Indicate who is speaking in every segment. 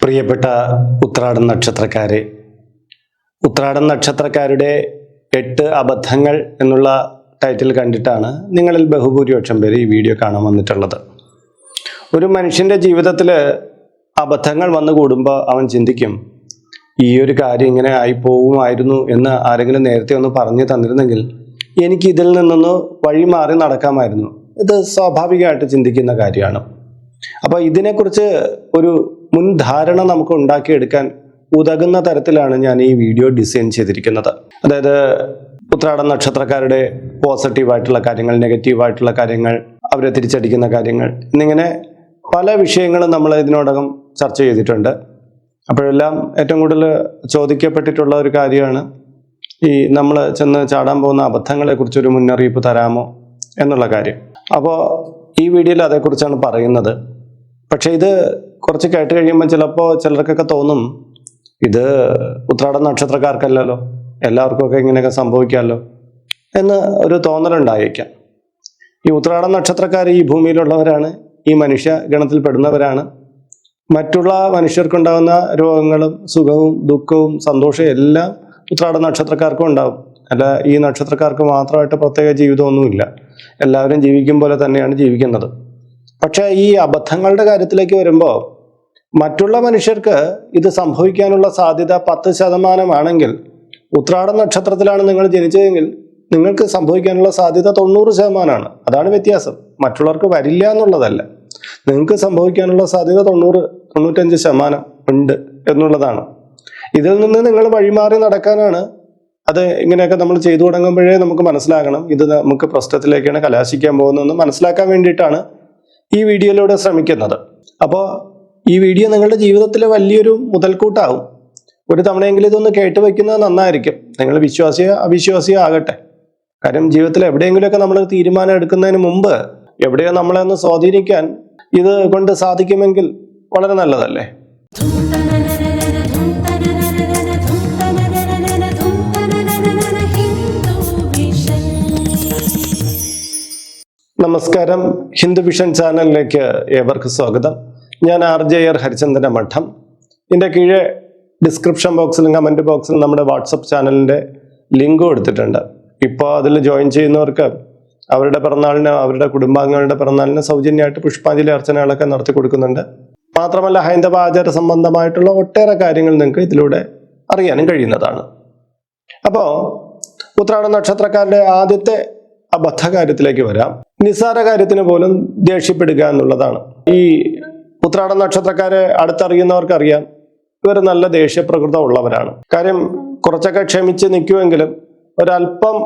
Speaker 1: പ്രിയപ്പെട്ട ഉത്രാടം നക്ഷത്രക്കാരെ ഉത്രാടം നക്ഷത്രക്കാരുടെ എട്ട് അബദ്ധങ്ങൾ എന്നുള്ള ടൈറ്റിൽ കണ്ടിട്ടാണ് നിങ്ങളിൽ ബഹുഭൂരിപക്ഷം പേര് ഈ വീഡിയോ കാണാൻ വന്നിട്ടുള്ളത്. ഒരു മനുഷ്യന്റെ ജീവിതത്തിൽ അബദ്ധങ്ങൾ വന്നു കൂടുമ്പോൾ അവൻ ചിന്തിക്കും ഈ ഒരു കാര്യം ഇങ്ങനെ ആയി പോവുമായിരുന്നു എന്ന് ആരെങ്കിലും നേരത്തെ ഒന്ന് പറഞ്ഞു തന്നിരുന്നെങ്കിൽ എനിക്ക് ഇതിൽ നിന്നൊന്ന് വഴി മാറി നടക്കാമായിരുന്നു. ഇത് സ്വാഭാവികമായിട്ട് ചിന്തിക്കുന്ന കാര്യമാണ്. അപ്പോൾ ഇതിനെക്കുറിച്ച് ഒരു മുൻധാരണ നമുക്ക് ഉണ്ടാക്കിയെടുക്കാൻ ഉതകുന്ന തരത്തിലാണ് ഞാൻ ഈ വീഡിയോ ഡിസൈൻ ചെയ്തിരിക്കുന്നത്. അതായത് ഉത്രാട നക്ഷത്രക്കാരുടെ പോസിറ്റീവായിട്ടുള്ള കാര്യങ്ങൾ നെഗറ്റീവായിട്ടുള്ള കാര്യങ്ങൾ അവരെ തിരിച്ചടിക്കുന്ന കാര്യങ്ങൾ എന്നിങ്ങനെ പല വിഷയങ്ങളും നമ്മൾ ഇതിനോടകം ചർച്ച ചെയ്തിട്ടുണ്ട്. അപ്പോഴെല്ലാം ഏറ്റവും കൂടുതൽ ചോദിക്കപ്പെട്ടിട്ടുള്ള ഒരു കാര്യമാണ് ഈ നമ്മൾ ചെന്ന് ചാടാൻ പോകുന്ന അബദ്ധങ്ങളെക്കുറിച്ചൊരു മുന്നറിയിപ്പ് തരാമോ എന്നുള്ള കാര്യം. അപ്പോൾ ഈ വീഡിയോയിൽ അതേക്കുറിച്ചാണ് പറയുന്നത്. പക്ഷേ ഇത് കുറച്ച് കേട്ട് കഴിയുമ്പോൾ ചിലപ്പോൾ ചിലർക്കൊക്കെ തോന്നും ഇത് ഉത്രാട നക്ഷത്രക്കാർക്കല്ലല്ലോ എല്ലാവർക്കുമൊക്കെ ഇങ്ങനെയൊക്കെ സംഭവിക്കാമല്ലോ എന്ന് ഒരു തോന്നലുണ്ടായേക്കാം. ഈ ഉത്രാട നക്ഷത്രക്കാർ ഈ ഭൂമിയിലുള്ളവരാണ് ഈ മനുഷ്യ ഗണത്തിൽപ്പെടുന്നവരാണ്. മറ്റുള്ള മനുഷ്യർക്കുണ്ടാകുന്ന രോഗങ്ങളും സുഖവും ദുഃഖവും സന്തോഷവും എല്ലാം ഉത്രാട നക്ഷത്രക്കാർക്കും ഉണ്ടാവും. അല്ല ഈ നക്ഷത്രക്കാർക്ക് മാത്രമായിട്ട് പ്രത്യേക ജീവിതമൊന്നുമില്ല. എല്ലാവരും ജീവിക്കും പോലെ തന്നെയാണ് ജീവിക്കുന്നത്. പക്ഷേ ഈ അബദ്ധങ്ങളുടെ കാര്യത്തിലേക്ക് വരുമ്പോൾ മറ്റുള്ള മനുഷ്യർക്ക് ഇത് സംഭവിക്കാനുള്ള സാധ്യത പത്ത് ശതമാനമാണെങ്കിൽ ഉത്രാട നക്ഷത്രത്തിലാണ് നിങ്ങൾ ജനിച്ചതെങ്കിൽ നിങ്ങൾക്ക് സംഭവിക്കാനുള്ള സാധ്യത തൊണ്ണൂറ് ശതമാനമാണ്. അതാണ് വ്യത്യാസം. മറ്റുള്ളവർക്ക് വരില്ല എന്നുള്ളതല്ല. നിങ്ങൾക്ക് സംഭവിക്കാനുള്ള സാധ്യത തൊണ്ണൂറ് തൊണ്ണൂറ്റഞ്ച് ശതമാനം ഉണ്ട് എന്നുള്ളതാണ്. ഇതിൽ നിന്ന് നിങ്ങൾ വഴിമാറി നടക്കാനാണ് അത് ഇങ്ങനെയൊക്കെ നമ്മൾ ചെയ്തു തുടങ്ങുമ്പോഴേ നമുക്ക് മനസ്സിലാകണം. ഇത് നമുക്ക് പ്രശ്നത്തിലേക്കാണ് കലാശിക്കാൻ പോകുന്നതെന്ന് മനസ്സിലാക്കാൻ വേണ്ടിയിട്ടാണ് ഈ വീഡിയോയിലൂടെ ശ്രമിക്കുന്നത്. അപ്പോൾ ഈ വീഡിയോ നിങ്ങളുടെ ജീവിതത്തിൽ വലിയൊരു മുതൽക്കൂട്ടാവും ഒരു തവണയെങ്കിലും ഇതൊന്ന് കേട്ട് വയ്ക്കുന്നത് നന്നായിരിക്കും. നിങ്ങൾ വിശ്വാസിയോ അവിശ്വാസിയോ ആകട്ടെ കാര്യം ജീവിതത്തിൽ എവിടെയെങ്കിലുമൊക്കെ നമ്മൾ തീരുമാനം എടുക്കുന്നതിന് മുമ്പ് എവിടെയോ നമ്മളെ ഒന്ന് സ്വാധീനിക്കാൻ ഇത് കൊണ്ട് സാധിക്കുമെങ്കിൽ വളരെ നല്ലതല്ലേ? നമസ്കാരം. ഹിന്ദു വിഷൻ ചാനലിലേക്ക് ഏവർക്കും സ്വാഗതം. ഞാൻ ആർ ജെ ആർ ഹരിചന്ദ്രൻ മഠം. ഇതിന്റെ കീഴെ ഡിസ്ക്രിപ്ഷൻ ബോക്സിലും കമന്റ് ബോക്സിലും നമ്മുടെ വാട്സപ്പ് ചാനലിന്റെ ലിങ്ക് കൊടുത്തിട്ടുണ്ട്. ഇപ്പോൾ അതിൽ ജോയിൻ ചെയ്യുന്നവർക്ക് അവരുടെ പിറന്നാളിന് അവരുടെ കുടുംബാംഗങ്ങളുടെ പിറന്നാളിന് സൗജന്യമായിട്ട് പുഷ്പാഞ്ജലി അർച്ചനകളൊക്കെ നടത്തി കൊടുക്കുന്നുണ്ട്. മാത്രമല്ല ഹൈന്ദവ ആചാര സംബന്ധമായിട്ടുള്ള ഒട്ടേറെ കാര്യങ്ങൾ നിങ്ങൾക്ക് ഇതിലൂടെ അറിയാനും കഴിയുന്നതാണ്. അപ്പോൾ ഉത്രാട നക്ഷത്രക്കാരുടെ ആദ്യത്തെ അബദ്ധ കാര്യത്തിലേക്ക് വരാം. നിസ്സാര കാര്യത്തിന് പോലും ദേഷ്യപ്പെടുക എന്നുള്ളതാണ്. ഈ ഉത്രാട നക്ഷത്രക്കാരെ അടുത്തറിയുന്നവർക്കറിയാം ഇവർ നല്ല ദേഷ്യപ്രകൃതം ഉള്ളവരാണ് കാര്യം കുറച്ചൊക്കെ ക്ഷമിച്ച് നിൽക്കുമെങ്കിലും ഒരല്പം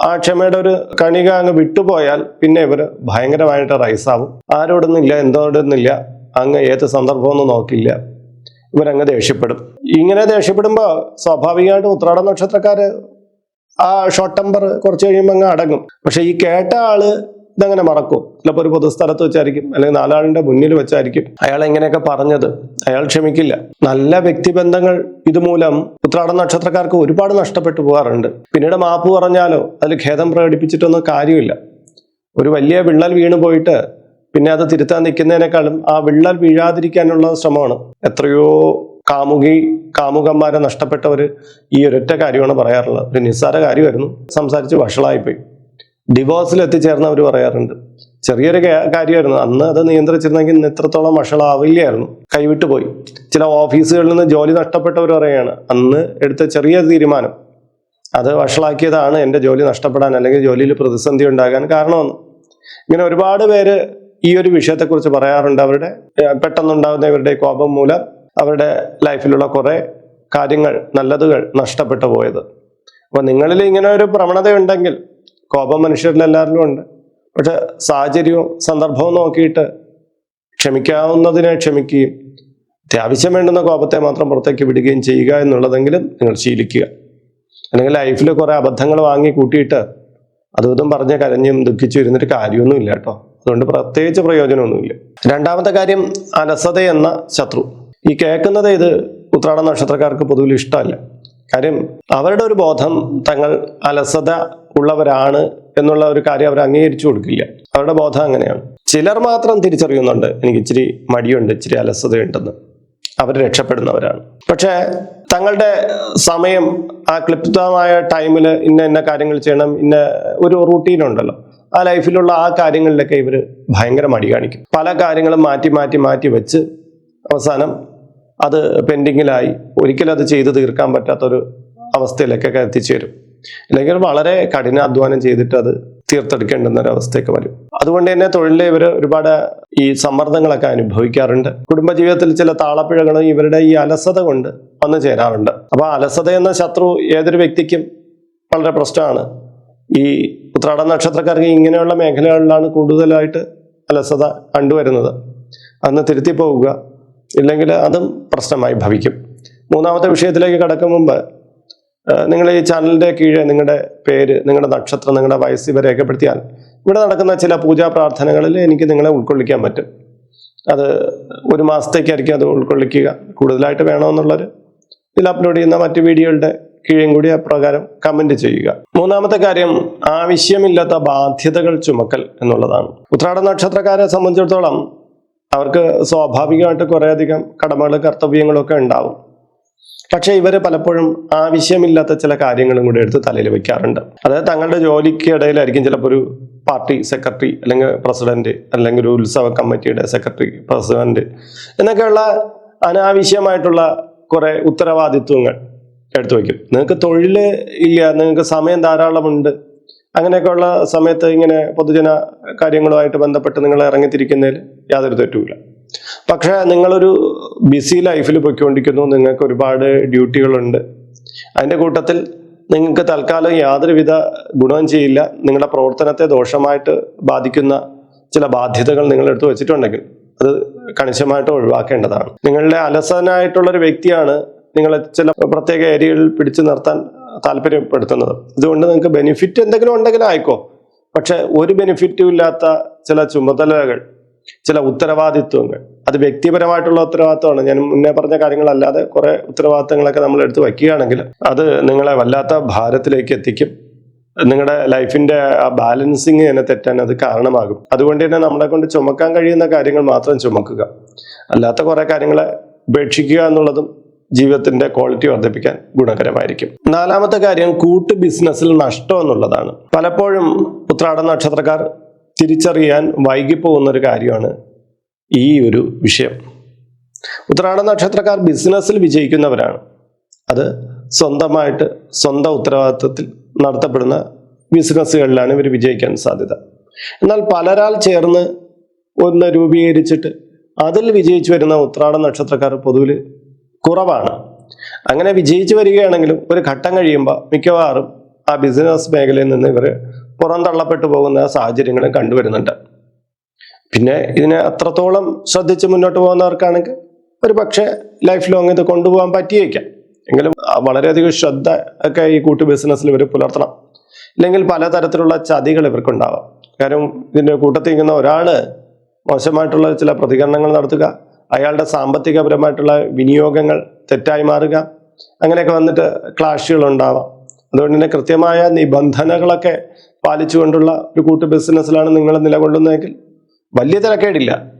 Speaker 1: ആ ക്ഷമയുടെ ഒരു കണിക അങ്ങ് വിട്ടുപോയാൽ പിന്നെ ഇവർ ഭയങ്കരമായിട്ട് റൈസാവും. ആരോടൊന്നില്ല എന്തോടൊന്നില്ല അങ്ങ് ഏത് സന്ദർഭമൊന്നും നോക്കില്ല. ഇവരങ്ങ് ദേഷ്യപ്പെടും. ഇങ്ങനെ ദേഷ്യപ്പെടുമ്പോൾ സ്വാഭാവികമായിട്ടും ഉത്രാട നക്ഷത്രക്കാര് ആ ഷോർട്ട് ടെമ്പർ കുറച്ച് കഴിയുമ്പോൾ അങ്ങ് അടങ്ങും. പക്ഷെ ഈ കേട്ട ആൾ ഇതങ്ങനെ മറക്കും. ചിലപ്പോൾ ഒരു പൊതുസ്ഥലത്ത് വെച്ചായിരിക്കും അല്ലെങ്കിൽ നാലാളിന്റെ മുന്നിൽ വെച്ചായിരിക്കും അയാൾ എങ്ങനെയൊക്കെ പറഞ്ഞത്. അയാൾ ക്ഷമിക്കില്ല. നല്ല വ്യക്തിബന്ധങ്ങൾ ഇതുമൂലം ഉത്രാട നക്ഷത്രക്കാർക്ക് ഒരുപാട് നഷ്ടപ്പെട്ടു പോകാറുണ്ട്. പിന്നീട് മാപ്പ് പറഞ്ഞാലോ അതിൽ ഖേദം പ്രകടിപ്പിച്ചിട്ടൊന്നും കാര്യമില്ല. ഒരു വലിയ വിള്ളൽ വീണു പോയിട്ട് പിന്നെ അത് തിരുത്താൻ നിൽക്കുന്നതിനേക്കാളും ആ വിള്ളൽ വീഴാതിരിക്കാനുള്ള ശ്രമമാണ്. എത്രയോ കാമുകി കാമുകന്മാരെ നഷ്ടപ്പെട്ടവർ ഈ ഒരൊറ്റ കാര്യമാണ് പറയാറുള്ളത്. ഒരു നിസ്സാര കാര്യമായിരുന്നു. സംസാരിച്ച് വഷളായിപ്പോയി. ഡിവോഴ്സിൽ എത്തിച്ചേർന്ന് അവർ പറയാറുണ്ട്. ചെറിയൊരു കാര്യമായിരുന്നു. അന്ന് അത് നിയന്ത്രിച്ചിരുന്നെങ്കിൽ ഇന്ന് ഇത്രത്തോളം വഷളാവില്ലായിരുന്നു. കൈവിട്ടു പോയി. ചില ഓഫീസുകളിൽ നിന്ന് ജോലി നഷ്ടപ്പെട്ടവർ പറയുകയാണ് അന്ന് എടുത്ത ചെറിയ തീരുമാനം. അത് വഷളാക്കിയതാണ് എന്റെ ജോലി നഷ്ടപ്പെടാൻ അല്ലെങ്കിൽ ജോലിയിൽ പ്രതിസന്ധി ഉണ്ടാകാൻ കാരണമെന്ന്. ഇങ്ങനെ ഒരുപാട് പേര് ഈ ഒരു വിഷയത്തെക്കുറിച്ച് പറയാറുണ്ട്. അവരുടെ പെട്ടെന്നുണ്ടാകുന്ന ഇവരുടെ കോപം മൂലം അവരുടെ ലൈഫിലുള്ള കുറേ കാര്യങ്ങൾ നല്ലതുകൾ നഷ്ടപ്പെട്ടു പോയത്. അപ്പൊ നിങ്ങളിൽ ഇങ്ങനെ ഒരു പ്രവണത ഉണ്ടെങ്കിൽ കോപം മനുഷ്യരിൽ എല്ലാവരിലും ഉണ്ട്. പക്ഷെ സാഹചര്യവും സന്ദർഭവും നോക്കിയിട്ട് ക്ഷമിക്കാവുന്നതിനെ ക്ഷമിക്കുകയും അത്യാവശ്യം വേണ്ടുന്ന കോപത്തെ മാത്രം പുറത്തേക്ക് വിടുകയും ചെയ്യുക എന്നുള്ളതെങ്കിലും നിങ്ങൾ ശീലിക്കുക. അല്ലെങ്കിൽ ലൈഫിൽ കുറെ അബദ്ധങ്ങൾ വാങ്ങി കൂട്ടിയിട്ട് അതും ഇതും പറഞ്ഞ് കരഞ്ഞും ദുഃഖിച്ചു ഇരുന്നിട്ട് കാര്യമൊന്നുമില്ല കേട്ടോ. അതുകൊണ്ട് പ്രത്യേകിച്ച് പ്രയോജനമൊന്നുമില്ല. രണ്ടാമത്തെ കാര്യം അലസത എന്ന ശത്രു. ഈ കേൾക്കുന്നത് ഇത് ഉത്രാട നക്ഷത്രക്കാർക്ക് പൊതുവിൽ ഇഷ്ടമല്ല. കാര്യം അവരുടെ ഒരു ബോധം തങ്ങൾ അലസത ഉള്ളവരാണ് എന്നുള്ള ഒരു കാര്യം അവർ അംഗീകരിച്ചു കൊടുക്കില്ല. അവരുടെ ബോധം അങ്ങനെയാണ്. ചിലർ മാത്രം തിരിച്ചറിയുന്നുണ്ട്. എനിക്ക് ഇച്ചിരി മടിയുണ്ട് ഇച്ചിരി അലസതയുണ്ടെന്ന്. അവർ രക്ഷപ്പെടുന്നവരാണ്. പക്ഷേ തങ്ങളുടെ സമയം ആ ക്ലിപ്തമായ ടൈമിൽ ഇന്ന ഇന്ന കാര്യങ്ങൾ ചെയ്യണം ഇന്ന ഒരു റൂട്ടീൻ ഉണ്ടല്ലോ. ആ ലൈഫിലുള്ള ആ കാര്യങ്ങളിലൊക്കെ ഇവർ ഭയങ്കര മടി കാണിക്കും. പല കാര്യങ്ങളും മാറ്റി മാറ്റി മാറ്റി വെച്ച് അവസാനം അത് പെൻഡിങ്ങിലായി. ഒരിക്കലും അത് ചെയ്തു തീർക്കാൻ പറ്റാത്തൊരു അവസ്ഥയിലേക്കൊക്കെ എത്തിച്ചേരും. അല്ലെങ്കിൽ വളരെ കഠിനാധ്വാനം ചെയ്തിട്ട് അത് തീർത്തെടുക്കേണ്ടുന്ന ഒരു അവസ്ഥയൊക്കെ വരും. അതുകൊണ്ട് തന്നെ തൊഴിലിൽ ഇവർ ഒരുപാട് ഈ സമ്മർദ്ദങ്ങളൊക്കെ അനുഭവിക്കാറുണ്ട്. കുടുംബജീവിതത്തിൽ ചില താളപ്പിഴകളും ഇവരുടെ ഈ അലസത കൊണ്ട് വന്നു ചേരാറുണ്ട്. അപ്പോൾ അലസത എന്ന ശത്രു ഏതൊരു വ്യക്തിക്കും വളരെ പ്രശ്നമാണ്. ഈ ഉത്രാട നക്ഷത്രക്കാർക്ക് ഇങ്ങനെയുള്ള മേഖലകളിലാണ് കൂടുതലായിട്ട് അലസത കണ്ടുവരുന്നത്. അന്ന് തിരുത്തി പോവുക ഇല്ലെങ്കിൽ അതും പ്രശ്നമായി ഭവിക്കും. മൂന്നാമത്തെ വിഷയത്തിലേക്ക് കടക്കും മുമ്പ് നിങ്ങൾ ഈ ചാനലിന്റെ കീഴെ നിങ്ങളുടെ പേര് നിങ്ങളുടെ നക്ഷത്രം നിങ്ങളുടെ വയസ്സ് ഇവ രേഖപ്പെടുത്തിയാൽ ഇവിടെ നടക്കുന്ന ചില പൂജാ പ്രാർത്ഥനകളിൽ എനിക്ക് നിങ്ങളെ ഉൾക്കൊള്ളിക്കാൻ പറ്റും. അത് ഒരു മാസത്തേക്കായിരിക്കും അത് ഉൾക്കൊള്ളിക്കുക. കൂടുതലായിട്ട് വേണമെന്നുള്ളൊരു ഇതിൽ അപ്ലോഡ് ചെയ്യുന്ന മറ്റു വീഡിയോകളുടെ കീഴും കൂടി അപ്രകാരം കമന്റ് ചെയ്യുക. മൂന്നാമത്തെ കാര്യം ആവശ്യമില്ലാത്ത ബാധ്യതകൾ ചുമക്കൽ എന്നുള്ളതാണ്. ഉത്രാട നക്ഷത്രക്കാരെ സംബന്ധിച്ചിടത്തോളം അവർക്ക് സ്വാഭാവികമായിട്ട് കുറേയധികം കടമകൾ കർത്തവ്യങ്ങളൊക്കെ ഉണ്ടാവും. പക്ഷേ ഇവർ പലപ്പോഴും ആവശ്യമില്ലാത്ത ചില കാര്യങ്ങളും കൂടി എടുത്ത് തലയിൽ വെക്കാറുണ്ട്. അതായത് തങ്ങളുടെ ജോലിക്ക് ഇടയിലായിരിക്കും ചിലപ്പോൾ ഒരു പാർട്ടി സെക്രട്ടറി അല്ലെങ്കിൽ പ്രസിഡന്റ് അല്ലെങ്കിൽ ഒരു ഉത്സവ കമ്മിറ്റിയുടെ സെക്രട്ടറി പ്രസിഡന്റ് എന്നൊക്കെയുള്ള അനാവശ്യമായിട്ടുള്ള കുറെ ഉത്തരവാദിത്വങ്ങൾ എടുത്തു വയ്ക്കും. നിങ്ങൾക്ക് തൊഴിൽ ഇല്ല നിങ്ങൾക്ക് സമയം ധാരാളമുണ്ട്. അങ്ങനെയൊക്കെയുള്ള സമയത്ത് ഇങ്ങനെ പൊതുജന കാര്യങ്ങളുമായിട്ട് ബന്ധപ്പെട്ട് നിങ്ങൾ ഇറങ്ങിത്തിരിക്കുന്നതിൽ യാതൊരു തെറ്റുമില്ല. പക്ഷേ നിങ്ങളൊരു ബിസി ലൈഫിൽ പൊയ്ക്കൊണ്ടിരിക്കുന്നു നിങ്ങൾക്ക് ഒരുപാട് ഡ്യൂട്ടികളുണ്ട് അതിന്റെ കൂട്ടത്തിൽ നിങ്ങൾക്ക് തൽക്കാലം യാതൊരുവിധ ഗുണവും ചെയ്യില്ല. നിങ്ങളുടെ പ്രവർത്തനത്തെ ദോഷമായിട്ട് ബാധിക്കുന്ന ചില ബാധ്യതകൾ നിങ്ങൾ വെച്ചിട്ടുണ്ടെങ്കിൽ അത് കണിശമായിട്ട് ഒഴിവാക്കേണ്ടതാണ്. നിങ്ങളുടെ അലസനായിട്ടുള്ളൊരു വ്യക്തിയാണ് നിങ്ങളെ ചില പ്രത്യേക ഏരിയകളിൽ പിടിച്ചു നിർത്താൻ താല്പര്യപ്പെടുത്തുന്നത്. ഇതുകൊണ്ട് നിങ്ങൾക്ക് ബെനിഫിറ്റ് എന്തെങ്കിലും ഉണ്ടെങ്കിലും ആയിക്കോ. പക്ഷെ ഒരു ബെനിഫിറ്റും ഇല്ലാത്ത ചില ചുമതലകൾ ചില ഉത്തരവാദിത്വങ്ങൾ. അത് വ്യക്തിപരമായിട്ടുള്ള ഉത്തരവാദിത്വമാണ്. ഞാൻ മുന്നേ പറഞ്ഞ കാര്യങ്ങളല്ലാതെ കുറെ ഉത്തരവാദിത്തങ്ങളൊക്കെ നമ്മൾ എടുത്ത് വയ്ക്കുകയാണെങ്കിൽ അത് നിങ്ങളെ വല്ലാത്ത ഭാരത്തിലേക്ക് എത്തിക്കും. നിങ്ങളുടെ ലൈഫിന്റെ ആ ബാലൻസിങ് തന്നെ തെറ്റാൻ അത് കാരണമാകും. അതുകൊണ്ട് തന്നെ നമ്മളെ കൊണ്ട് ചുമക്കാൻ കഴിയുന്ന കാര്യങ്ങൾ മാത്രം ചുമക്കുക. അല്ലാത്ത കുറെ കാര്യങ്ങളെ ഉപേക്ഷിക്കുക എന്നുള്ളതും ജീവിതത്തിന്റെ ക്വാളിറ്റി വർദ്ധിപ്പിക്കാൻ ഗുണകരമായിരിക്കും. നാലാമത്തെ കാര്യം കൂട്ട് ബിസിനസ്സിൽ നഷ്ടം എന്നുള്ളതാണ്. പലപ്പോഴും ഉത്രാട നക്ഷത്രക്കാർ തിരിച്ചറിയാൻ വൈകിപ്പോകുന്ന ഒരു കാര്യമാണ് ഈ ഒരു വിഷയം. ഉത്രാട നക്ഷത്രക്കാർ ബിസിനസ്സിൽ വിജയിക്കുന്നവരാണ്. അത് സ്വന്തമായിട്ട് സ്വന്തം ഉത്തരവാദിത്വത്തിൽ നടത്തപ്പെടുന്ന ബിസിനസ്സുകളിലാണ് ഇവർ വിജയിക്കാൻ സാധ്യത. എന്നാൽ പലരാൽ ചേർന്ന് ഒന്ന് രൂപീകരിച്ചിട്ട് അതിൽ വിജയിച്ചു വരുന്ന ഉത്രാട നക്ഷത്രക്കാർ പൊതുവിൽ കുറവാണ്. അങ്ങനെ വിജയിച്ചു വരികയാണെങ്കിലും ഒരു ഘട്ടം കഴിയുമ്പോൾ മിക്കവാറും ആ ബിസിനസ് മേഖലയിൽ നിന്ന് ഇവർ പുറന്തള്ളപ്പെട്ടു പോകുന്ന സാഹചര്യങ്ങളും കണ്ടുവരുന്നുണ്ട്. പിന്നെ ഇതിനെ അത്രത്തോളം ശ്രദ്ധിച്ച് മുന്നോട്ട് പോകുന്നവർക്കാണെങ്കിൽ ഒരു പക്ഷേ ലൈഫ് ലോങ് ഇത് കൊണ്ടുപോകാൻ പറ്റിയേക്കാം. എങ്കിലും വളരെയധികം ശ്രദ്ധ ഒക്കെ ഈ കൂട്ടു ബിസിനസ്സിൽ ഇവർ പുലർത്തണം. ഇല്ലെങ്കിൽ പലതരത്തിലുള്ള ചതികൾ ഇവർക്കുണ്ടാവാം. കാരണം ഇതിന്റെ കൂട്ടത്തിൽ നിൽക്കുന്ന ഒരാൾ മോശമായിട്ടുള്ള ചില പ്രതികരണങ്ങൾ നടത്തുക അയാളുടെ സാമ്പത്തികപരമായിട്ടുള്ള വിനിയോഗങ്ങൾ തെറ്റായി മാറുക അങ്ങനെയൊക്കെ വന്നിട്ട് ക്ലാഷുകൾ ഉണ്ടാവാം. അതുകൊണ്ട് തന്നെ കൃത്യമായ നിബന്ധനകളൊക്കെ പാലിച്ചുകൊണ്ടുള്ള ഒരു കൂട്ട് ബിസിനസ്സിലാണ് നിങ്ങൾ നിലകൊള്ളുന്നതെങ്കിൽ വലിയ തിരക്കേടില്ല.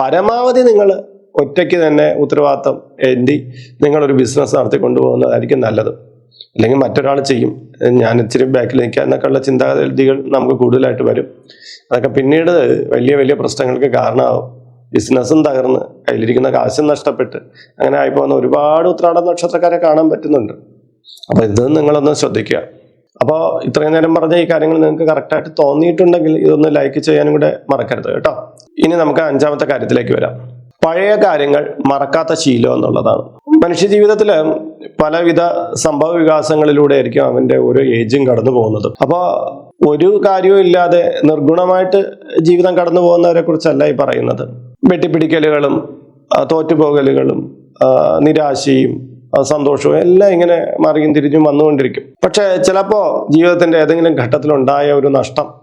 Speaker 1: പരമാവധി നിങ്ങൾ ഒറ്റയ്ക്ക് തന്നെ ഉത്തരവാദിത്തം എന്തി നിങ്ങളൊരു ബിസിനസ് നടത്തി കൊണ്ടുപോകുന്നതായിരിക്കും നല്ലത്. അല്ലെങ്കിൽ മറ്റൊരാൾ ചെയ്യും. ഞാൻ ഇച്ചിരി ബാക്കിൽ നിൽക്കുക എന്നൊക്കെയുള്ള ചിന്താഗതികൾ നമുക്ക് കൂടുതലായിട്ട് വരും. അതൊക്കെ പിന്നീട് വലിയ വലിയ പ്രശ്നങ്ങൾക്ക് കാരണമാവും. ബിസിനസ്സും തകർന്ന് കയ്യിലിരിക്കുന്ന കാശും നഷ്ടപ്പെട്ട് അങ്ങനെ ആയിപ്പോകുന്ന ഒരുപാട് ഉത്രാട നക്ഷത്രക്കാരെ കാണാൻ പറ്റുന്നുണ്ട്. അപ്പോൾ ഇത് നിങ്ങളൊന്ന് ശ്രദ്ധിക്കുക. അപ്പോൾ ഇത്രയും നേരം പറഞ്ഞ ഈ കാര്യങ്ങൾ നിങ്ങൾക്ക് കറക്റ്റായിട്ട് തോന്നിയിട്ടുണ്ടെങ്കിൽ ഇതൊന്ന് ലൈക്ക് ചെയ്യാനും കൂടെ മറക്കരുത് കേട്ടോ. ഇനി നമുക്ക് അഞ്ചാമത്തെ കാര്യത്തിലേക്ക് വരാം. പഴയ കാര്യങ്ങൾ മറക്കാത്ത ശീലം എന്നുള്ളതാണ്. മനുഷ്യ ജീവിതത്തിൽ പലവിധ സംഭവ വികാസങ്ങളിലൂടെ ആയിരിക്കും അവന്റെ ഓരോ ഏജും കടന്നു പോകുന്നത്. അപ്പോൾ ഒരു കാര്യവും ഇല്ലാതെ നിർഗുണമായിട്ട് ജീവിതം കടന്നു പോകുന്നവരെ കുറിച്ചല്ല ഈ പറയുന്നത്. വെട്ടിപ്പിടിക്കലുകളും തോറ്റുപോകലുകളും നിരാശയും സന്തോഷവും എല്ലാം ഇങ്ങനെ മാറിയും തിരിഞ്ഞും വന്നുകൊണ്ടിരിക്കും. പക്ഷെ ചിലപ്പോൾ ജീവിതത്തിന്റെ ഏതെങ്കിലും ഘട്ടത്തിലുണ്ടായ ഒരു നഷ്ടം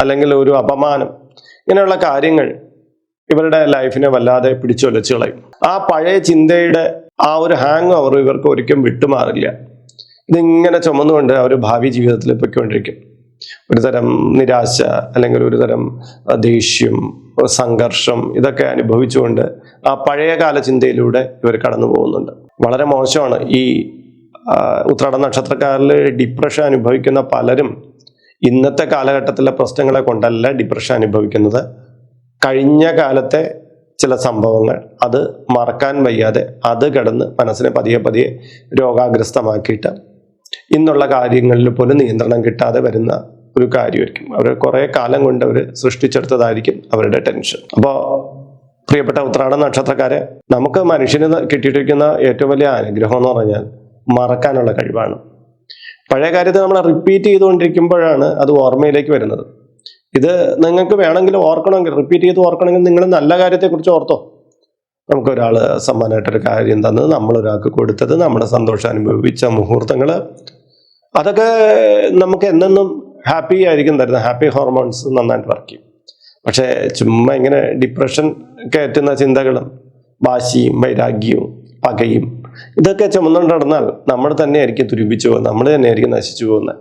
Speaker 1: അല്ലെങ്കിൽ ഒരു അപമാനം ഇങ്ങനെയുള്ള കാര്യങ്ങൾ ഇവരുടെ ലൈഫിനെ വല്ലാതെ പിടിച്ചൊലച്ചു കളയും. ആ പഴയ ചിന്തയുടെ ആ ഒരു ഹാങ് അവർ ഇവർക്ക് ഒരിക്കലും വിട്ടുമാറില്ല. ഇതിങ്ങനെ ചുമന്നുകൊണ്ട് അവർ ഭാവി ജീവിതത്തിൽ പൊയ്ക്കൊണ്ടിരിക്കും. ഒരു തരം നിരാശ അല്ലെങ്കിൽ ഒരു തരം ദേഷ്യം സംഘർഷം ഇതൊക്കെ അനുഭവിച്ചുകൊണ്ട് ആ പഴയകാല ചിന്തയിലൂടെ ഇവർ കടന്നു പോകുന്നുണ്ട്. വളരെ മോശമാണ് ഈ ഉത്രാട നക്ഷത്രക്കാരിൽ ഡിപ്രഷൻ അനുഭവിക്കുന്ന പലരും ഇന്നത്തെ കാലഘട്ടത്തിലെ പ്രശ്നങ്ങളെ കൊണ്ടല്ല ഡിപ്രഷൻ അനുഭവിക്കുന്നത്. കഴിഞ്ഞ കാലത്തെ ചില സംഭവങ്ങൾ അത് മറക്കാൻ വയ്യാതെ അത് കിടന്ന് മനസ്സിനെ പതിയെ പതിയെ രോഗാഗ്രസ്തമാക്കിയിട്ട് ഇന്നുള്ള കാര്യങ്ങളിൽ പോലും നിയന്ത്രണം കിട്ടാതെ വരുന്ന ഒരു കാര്യമായിരിക്കും. അവർ കുറേ കാലം കൊണ്ട് അവർ സൃഷ്ടിച്ചെടുത്തതായിരിക്കും അവരുടെ ടെൻഷൻ അപ്പോൾ പ്രിയപ്പെട്ട ഉത്രാട നക്ഷത്രക്കാരെ നമുക്ക് മനുഷ്യന് കിട്ടിയിട്ടിരിക്കുന്ന ഏറ്റവും വലിയ അനുഗ്രഹം എന്ന് പറഞ്ഞാൽ മറക്കാനുള്ള കഴിവാണ്. പഴയ കാര്യത്തെ നമ്മൾ റിപ്പീറ്റ് ചെയ്തുകൊണ്ടിരിക്കുമ്പോഴാണ് അത് ഓർമ്മയിലേക്ക് വരുന്നത്. ഇത് നിങ്ങൾക്ക് വേണമെങ്കിൽ ഓർക്കണമെങ്കിൽ റിപ്പീറ്റ് ചെയ്ത് ഓർക്കണമെങ്കിൽ നിങ്ങൾ നല്ല കാര്യത്തെക്കുറിച്ച് ഓർത്തോ. നമുക്ക് ഒരാൾ സമ്മാനമായിട്ടൊരു കാര്യം തന്നത് നമ്മൾ ഒരാൾക്ക് കൊടുത്തത് നമ്മുടെ സന്തോഷം അനുഭവിച്ച മുഹൂർത്തങ്ങൾ അതൊക്കെ നമുക്ക് എന്നെന്നും ഹാപ്പി ആയിരിക്കും തരുന്നത്. ഹാപ്പി ഹോർമോൺസ് നന്നായിട്ട് വർക്ക് ചെയ്യും. പക്ഷേ ചുമ്മാ ഇങ്ങനെ ഡിപ്രഷൻ കയറ്റുന്ന ചിന്തകളും വാശിയും വൈരാഗ്യവും പകയും ഇതൊക്കെ ചുമന്നുകൊണ്ട് നടന്നാൽ നമ്മൾ തന്നെയായിരിക്കും തുരുമ്പിച്ചു പോകുന്നത് നമ്മൾ തന്നെയായിരിക്കും നശിച്ചു പോകുന്നത്.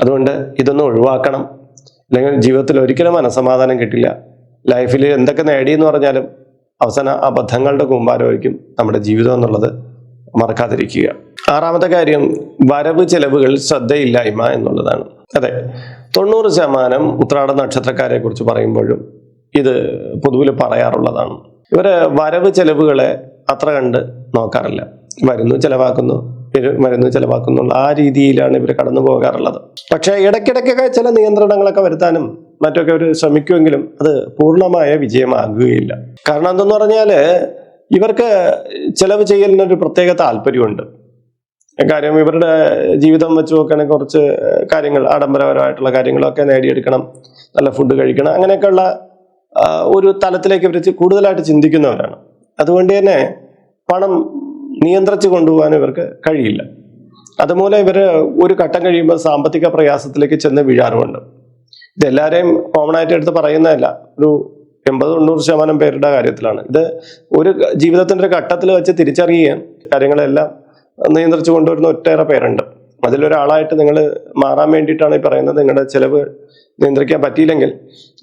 Speaker 1: അതുകൊണ്ട് ഇതൊന്നും ഒഴിവാക്കണം. അല്ലെങ്കിൽ ജീവിതത്തിൽ ഒരിക്കലും മനസമാധാനം കിട്ടില്ല. ലൈഫിൽ എന്തൊക്കെ നേടിയെന്ന് പറഞ്ഞാലും അവസാന അബദ്ധങ്ങളുടെ കൂമ്പാരമായിരിക്കും നമ്മുടെ ജീവിതം എന്നുള്ളത് മറക്കാതിരിക്കുക. ആറാമത്തെ കാര്യം വരവ് ചെലവുകൾ ശ്രദ്ധയില്ലായ്മ എന്നുള്ളതാണ്. അതെ തൊണ്ണൂറ് ശതമാനം ഉത്രാട നക്ഷത്രക്കാരെ കുറിച്ച് പറയുമ്പോഴും ഇത് പൊതുവിൽ പറയാറുള്ളതാണ്. ഇവർ വരവ് ചെലവുകളെ അത്ര കണ്ട് നോക്കാറില്ല. വരുന്നു ചെലവാക്കുന്നു മരുന്ന് ചെലവാക്കുന്നുള്ള ചെലവാക്കുന്നു ആ രീതിയിലാണ് ഇവർ കടന്നു പോകാറുള്ളത്. പക്ഷേ ഇടയ്ക്കിടയ്ക്കൊക്കെ ചില നിയന്ത്രണങ്ങളൊക്കെ വരുത്താനും മറ്റൊക്കെ അവർ ശ്രമിക്കുമെങ്കിലും അത് പൂർണമായ വിജയമാകുകയില്ല. കാരണം എന്തെന്ന് പറഞ്ഞാൽ ഇവർക്ക് ചെലവ് ചെയ്യലിനൊരു പ്രത്യേക താല്പര്യമുണ്ട്. കാര്യം ഇവരുടെ ജീവിതം വെച്ച് നോക്കുകയാണെങ്കിൽ കുറച്ച് കാര്യങ്ങൾ ആഡംബരപരമായിട്ടുള്ള കാര്യങ്ങളൊക്കെ നേടിയെടുക്കണം. നല്ല ഫുഡ് കഴിക്കണം. അങ്ങനെയൊക്കെയുള്ള ഒരു തലത്തിലേക്ക് ഇവർ കൂടുതലായിട്ട് ചിന്തിക്കുന്നവരാണ്. അതുകൊണ്ട് തന്നെ പണം നിയന്ത്രിച്ച് കൊണ്ടുപോകാൻ ഇവർക്ക് കഴിയില്ല. അതുമൂലം ഇവർ ഒരു ഘട്ടം കഴിയുമ്പോൾ സാമ്പത്തിക പ്രയാസത്തിലേക്ക് ചെന്ന് വീഴാറുമുണ്ട്. ഇതെല്ലാവരെയും കോമൺ ആയിട്ട് എടുത്ത് പറയുന്നതല്ല. ഒരു എൺപത് തൊണ്ണൂറ് ശതമാനം പേരുടെ കാര്യത്തിലാണ്. ഇത് ഒരു ജീവിതത്തിന്റെ ഒരു ഘട്ടത്തിൽ വെച്ച് തിരിച്ചറിയുകയും കാര്യങ്ങളെല്ലാം നിയന്ത്രിച്ചു കൊണ്ടുവരുന്ന ഒട്ടേറെ പേരുണ്ട്. അതിലൊരാളായിട്ട് നിങ്ങൾ മാറാൻ വേണ്ടിയിട്ടാണ് ഈ പറയുന്നത്. നിങ്ങളുടെ ചിലവ് നിയന്ത്രിക്കാൻ പറ്റിയില്ലെങ്കിൽ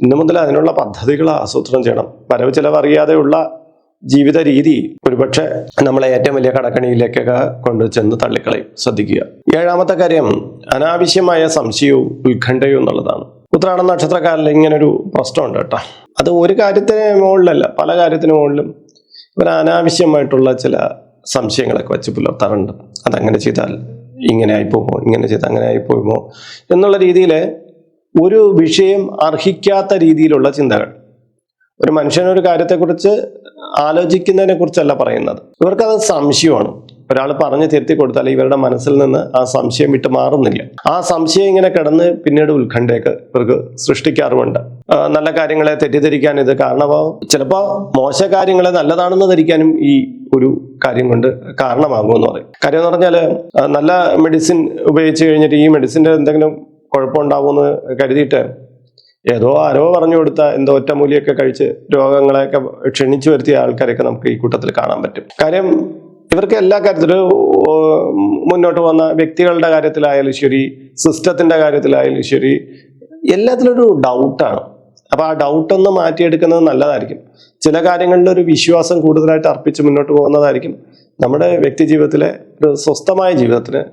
Speaker 1: ഇന്നു മുതൽ അതിനുള്ള പദ്ധതികൾ ആസൂത്രണം ചെയ്യണം. വരവ് ചിലവ് അറിയാതെയുള്ള ജീവിത രീതി ഒരുപക്ഷെ നമ്മളെ ഏറ്റവും വലിയ കടക്കണിയിലേക്കൊക്കെ കൊണ്ട് ചെന്ന് തള്ളിക്കളയും. ശ്രദ്ധിക്കുക. ഏഴാമത്തെ കാര്യം അനാവശ്യമായ സംശയവും ഉത്കണ്ഠയും എന്നുള്ളതാണ്. ഉത്രാട നക്ഷത്രക്കാരിൽ ഇങ്ങനൊരു പ്രശ്നമുണ്ട് കേട്ടോ. അത് ഒരു കാര്യത്തിന് മുകളിലല്ല പല കാര്യത്തിന് മുകളിലും ഇവർ അനാവശ്യമായിട്ടുള്ള ചില സംശയങ്ങളൊക്കെ വെച്ച് പുലർത്താറുണ്ട്. അതങ്ങനെ ചെയ്താൽ ഇങ്ങനെ ആയിപ്പോകുമോ? ഇങ്ങനെ ചെയ്താൽ അങ്ങനെ ആയി ആയിപ്പോകുമോ? എന്നുള്ള രീതിയിൽ ഒരു വിഷയം അർഹിക്കാത്ത രീതിയിലുള്ള ചിന്തകൾ. ഒരു മനുഷ്യനൊരു കാര്യത്തെക്കുറിച്ച് ആലോചിക്കുന്നതിനെ കുറിച്ചല്ല പറയുന്നത്. ഇവർക്കത് സംശയമാണ്. ഒരാൾ പറഞ്ഞു തിരുത്തി കൊടുത്താൽ ഇവരുടെ മനസ്സിൽ നിന്ന് ആ സംശയം വിട്ട് മാറുന്നില്ല. ആ സംശയം ഇങ്ങനെ കിടന്ന് പിന്നീട് ഉത്കണ്ഠയൊക്കെ ഇവർക്ക് സൃഷ്ടിക്കാറുമുണ്ട്. നല്ല കാര്യങ്ങളെ തെറ്റിദ്ധരിക്കാൻ ഇത് കാരണമാവും. ചിലപ്പോൾ മോശ കാര്യങ്ങളെ നല്ലതാണെന്ന് ധരിക്കാനും ഈ ഒരു കാര്യം കൊണ്ട് കാരണമാകുമെന്ന് പറയും. കാര്യം എന്ന് പറഞ്ഞാൽ നല്ല മെഡിസിൻ ഉപയോഗിച്ച് കഴിഞ്ഞിട്ട് ഈ മെഡിസിന്റെ എന്തെങ്കിലും കുഴപ്പമുണ്ടാവുമെന്ന് കരുതിയിട്ട് ഏതോ ആരോ പറഞ്ഞു കൊടുത്ത എന്തോ ഒറ്റമൂലിയൊക്കെ കഴിച്ച് രോഗങ്ങളെയൊക്കെ ക്ഷണിച്ചു വരുത്തിയ ആൾക്കാരെയൊക്കെ നമുക്ക് ഈ കൂട്ടത്തിൽ കാണാൻ പറ്റും. കാര്യം ഇവർക്ക് എല്ലാ കാര്യത്തിലും മുന്നോട്ട് വന്ന വ്യക്തികളുടെ കാര്യത്തിലായാലും ശരി സിസ്റ്റത്തിന്റെ കാര്യത്തിലായാലും ശരി എല്ലാത്തിലും ഒരു ഡൗട്ടാണ്. അപ്പൊ ആ ഡൗട്ട് ഒന്ന് മാറ്റിയെടുക്കുന്നത് നല്ലതായിരിക്കും. ചില കാര്യങ്ങളിൽ ഒരു വിശ്വാസം കൂടുതലായിട്ട് അർപ്പിച്ച് മുന്നോട്ട് പോകുന്നതായിരിക്കും. നമ്മുടെ വ്യക്തി ജീവിതത്തിലെ ഒരു സ്വസ്ഥമായ ജീവിതത്തിന്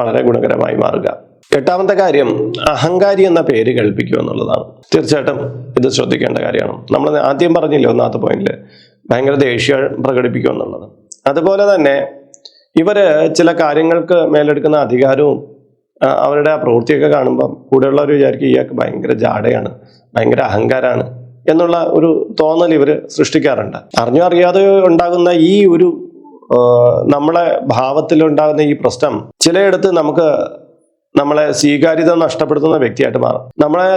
Speaker 1: വളരെ ഗുണകരമായി മാറുക. എട്ടാമത്തെ കാര്യം അഹങ്കാരി എന്ന പേര് കേൾപ്പിക്കുക എന്നുള്ളതാണ്. തീർച്ചയായിട്ടും ഇത് ശ്രദ്ധിക്കേണ്ട കാര്യമാണ്. നമ്മൾ ആദ്യം പറഞ്ഞില്ലേ ഒന്നാമത്തെ പോയിന്റിൽ ഭയങ്കര ദേഷ്യം പ്രകടിപ്പിക്കുക എന്നുള്ളത്. അതുപോലെ തന്നെ ഇവർ ചില കാര്യങ്ങൾക്ക് മേലെടുക്കുന്ന അധികാരവും അവരുടെ ആ പ്രവൃത്തിയൊക്കെ കാണുമ്പം കൂടെയുള്ളവർ വിചാരിക്കും ഇയാൾക്ക് ഭയങ്കര ജാടയാണ് ഭയങ്കര അഹങ്കാരാണ് എന്നുള്ള ഒരു തോന്നൽ ഇവർ സൃഷ്ടിക്കാറുണ്ട്. അറിഞ്ഞോ അറിയാതെ ഉണ്ടാകുന്ന ഈ ഒരു നമ്മളെ ഭാവത്തിലുണ്ടാകുന്ന ഈ പ്രശ്നം ചിലയിടത്ത് നമുക്ക് നമ്മളെ സ്വീകാര്യത നഷ്ടപ്പെടുത്തുന്ന വ്യക്തിയായിട്ട് മാറും. നമ്മളെ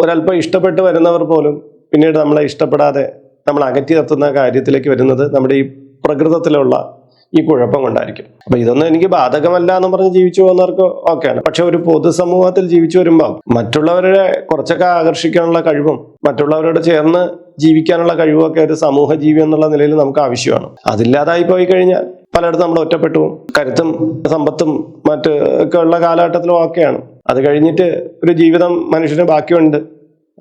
Speaker 1: ഒരല്പം ഇഷ്ടപ്പെട്ട് വരുന്നവർ പോലും പിന്നീട് നമ്മളെ ഇഷ്ടപ്പെടാതെ നമ്മൾ അകറ്റി നിർത്തുന്ന കാര്യത്തിലേക്ക് വരുന്നത് നമ്മുടെ ഈ പ്രകൃതത്തിലുള്ള ഈ കുഴപ്പം കൊണ്ടായിരിക്കും. അപ്പൊ ഇതൊന്നും എനിക്ക് ബാധകമല്ല എന്ന് പറഞ്ഞ് ജീവിച്ചു പോകുന്നവർക്ക് ഓക്കെയാണ്. പക്ഷെ ഒരു പൊതുസമൂഹത്തിൽ ജീവിച്ചു വരുമ്പോൾ മറ്റുള്ളവരെ കുറച്ചൊക്കെ ആകർഷിക്കാനുള്ള കഴിവും മറ്റുള്ളവരോട് ചേർന്ന് ജീവിക്കാനുള്ള കഴിവൊക്കെ ഒരു സമൂഹ ജീവി എന്നുള്ള നിലയിൽ നമുക്ക് ആവശ്യമാണ്. അതില്ലാതായി പോയി കഴിഞ്ഞാൽ പലയിടത്തും നമ്മൾ ഒറ്റപ്പെട്ടു കരുത്തും സമ്പത്തും മറ്റ് ഒക്കെ ഉള്ള കാലഘട്ടത്തിലും ഒക്കെയാണ് അത് കഴിഞ്ഞിട്ട് ഒരു ജീവിതം മനുഷ്യന് ബാക്കിയുണ്ട്.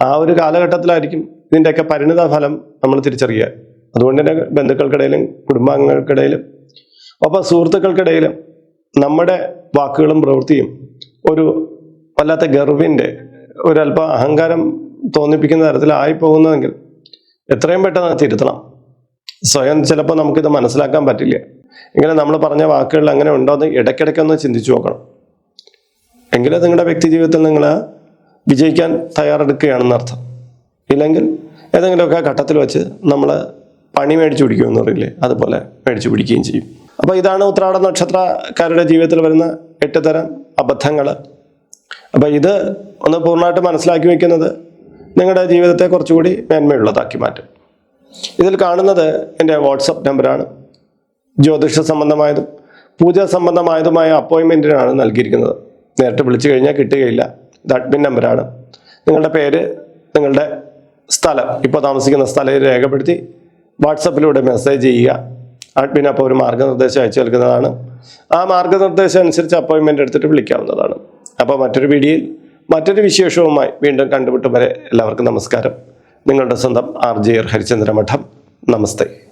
Speaker 1: ആ ഒരു കാലഘട്ടത്തിലായിരിക്കും ഇതിന്റെയൊക്കെ പരിണിത ഫലം നമ്മൾ തിരിച്ചറിയുക. അതുകൊണ്ട് തന്നെ ബന്ധുക്കൾക്കിടയിലും കുടുംബാംഗങ്ങൾക്കിടയിലും ഒപ്പം സുഹൃത്തുക്കൾക്കിടയിലും നമ്മുടെ വാക്കുകളും പ്രവൃത്തിയും ഒരു വല്ലാത്ത ഗർവിന്റെ ഒരല്പം അഹങ്കാരം തോന്നിപ്പിക്കുന്ന തരത്തിലായി പോകുന്നതെങ്കിൽ എത്രയും പെട്ടെന്ന് തിരുത്തണം. സ്വയം ചിലപ്പോൾ നമുക്കിത് മനസ്സിലാക്കാൻ പറ്റില്ല. എങ്കിലും നമ്മൾ പറഞ്ഞ വാക്കുകളിൽ അങ്ങനെ ഉണ്ടോ എന്ന് ഇടയ്ക്കിടയ്ക്കൊന്ന് ചിന്തിച്ചു നോക്കണം. എങ്കിലും നിങ്ങളുടെ വ്യക്തി ജീവിതത്തിൽ നിങ്ങൾ വിജയിക്കാൻ തയ്യാറെടുക്കുകയാണെന്നർത്ഥം. ഇല്ലെങ്കിൽ ഏതെങ്കിലുമൊക്കെ ഘട്ടത്തിൽ വെച്ച് നമ്മൾ പണി മേടിച്ചു പിടിക്കുമെന്ന് പറയില്ലേ? അതുപോലെ മേടിച്ചു പിടിക്കുകയും ചെയ്യും. അപ്പോൾ ഇതാണ് ഉത്രാട നക്ഷത്രക്കാരുടെ ജീവിതത്തിൽ വരുന്ന എട്ട് തരം അബദ്ധങ്ങൾ അപ്പോൾ ഇത് ഒന്ന് പൂർണമായിട്ട് മനസ്സിലാക്കി വെക്കുന്നത് നിങ്ങളുടെ ജീവിതത്തെ കുറച്ചുകൂടി മേന്മയുള്ളതാക്കി മാറ്റും. ഇതിൽ കാണുന്നത് എന്റെ വാട്സപ്പ് നമ്പറാണ്. ജ്യോതിഷ സംബന്ധമായതും പൂജ സംബന്ധമായതുമായ അപ്പോയിൻമെന്റിനാണ് നൽകിയിരിക്കുന്നത്. നേരിട്ട് വിളിച്ചു കഴിഞ്ഞാൽ കിട്ടുകയില്ല. ഇത് അഡ്മിൻ നമ്പറാണ്. നിങ്ങളുടെ പേര് നിങ്ങളുടെ സ്ഥലം ഇപ്പോൾ താമസിക്കുന്ന സ്ഥലം രേഖപ്പെടുത്തി വാട്സപ്പിലൂടെ മെസ്സേജ് ചെയ്യുക. അഡ്മിൻ അപ്പോൾ ഒരു മാർഗനിർദ്ദേശം അയച്ചു നൽകുന്നതാണ്. ആ മാർഗനിർദ്ദേശം അനുസരിച്ച് അപ്പോയിൻമെന്റ് എടുത്തിട്ട് വിളിക്കാവുന്നതാണ്. അപ്പോൾ മറ്റൊരു വീഡിയോയിൽ മറ്റൊരു വിശേഷവുമായി വീണ്ടും കണ്ടുമുട്ടും വരെ എല്ലാവർക്കും നമസ്കാരം. നിങ്ങളുടെ സ്വന്തം ആർ ജെ ആർ ഹരിചന്ദ്ര മഠം നമസ്തേ.